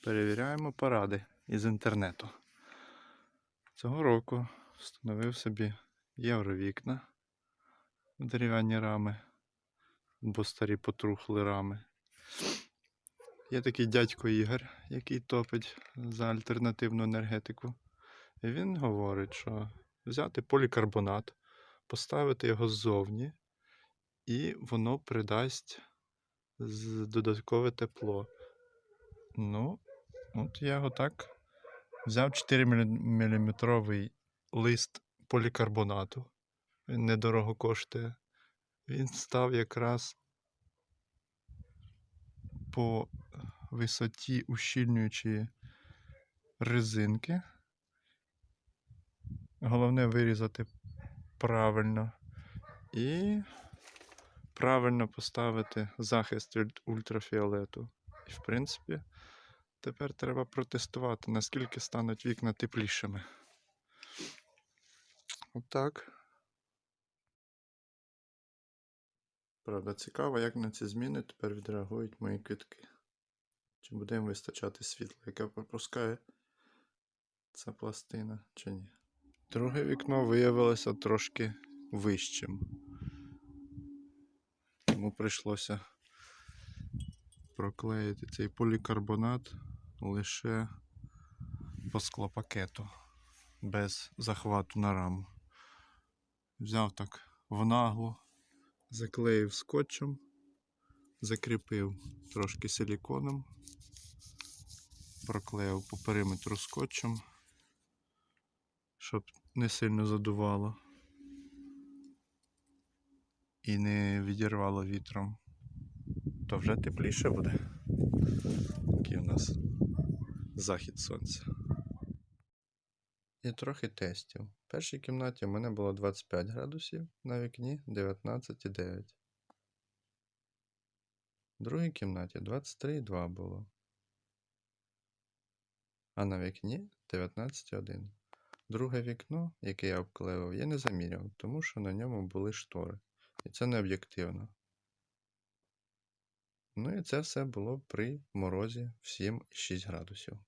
Перевіряємо поради із інтернету. Цього року встановив собі євровікна в дерев'яні рами, бо старі потрухли рами. Є такий дядько Ігор, який топить за альтернативну енергетику. І він говорить, що взяти полікарбонат, поставити його ззовні, і воно придасть додаткове тепло. Ну, от я його так взяв 4 мм лист полікарбонату. Він недорого коштує. Він став якраз по висоті ущільнюючої резинки. Головне вирізати правильно і правильно поставити захист від ультрафіолету. І, в принципі, тепер треба протестувати, наскільки стануть вікна теплішими. Отак. Правда, цікаво, як на ці зміни тепер відреагують мої квітки. Чи буде їм вистачати світла, яке пропускає ця пластина, чи ні. Друге вікно виявилося трошки вищим. Тому прийшлося проклеїти цей полікарбонат лише по склопакету, без захвату на раму. Взяв так в наглу, заклеїв скотчем, закріпив трошки силіконом, проклеїв по периметру скотчем, щоб не сильно задувало і не відірвало вітром, то вже тепліше буде. Такий у нас захід сонця. І трохи тестів. В першій кімнаті в мене було 25 градусів, на вікні 19,9. В другій кімнаті 23,2 було. А на вікні 19,1. Друге вікно, яке я обклеїв, я не заміряв, тому що на ньому були штори. І це не об'єктивно. Ну і це все було при морозі в 7,6 градусів.